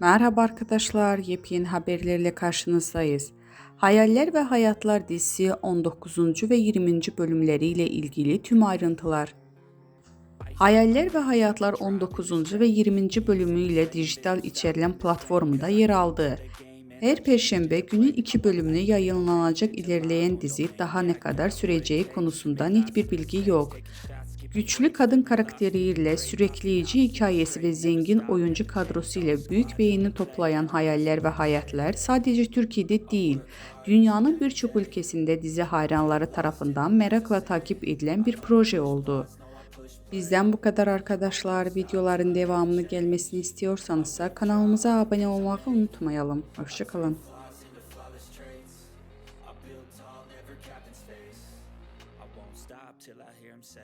Merhaba arkadaşlar, yepyeni haberlerle karşınızdayız. Hayaller ve Hayatlar dizisi 19. ve 20. bölümleriyle ilgili tüm ayrıntılar. Hayaller ve Hayatlar 19. ve 20. bölümüyle dijital içerilen platformunda yer aldı. Her perşembe günün iki bölümünü yayınlanacak ilerleyen dizi daha ne kadar süreceği konusunda net bir bilgi yok. Güçlü kadın karakteriyle sürükleyici hikayesi ve zengin oyuncu kadrosu ile büyük beğeni toplayan Hayaller ve Hayatlar sadece Türkiye'de değil, dünyanın birçok ülkesinde dizi hayranları tarafından merakla takip edilen bir proje oldu. Bizden bu kadar arkadaşlar. Videoların devamını gelmesini istiyorsanız kanalımıza abone olmayı unutmayalım. Hoşçakalın. stop till I hear him say.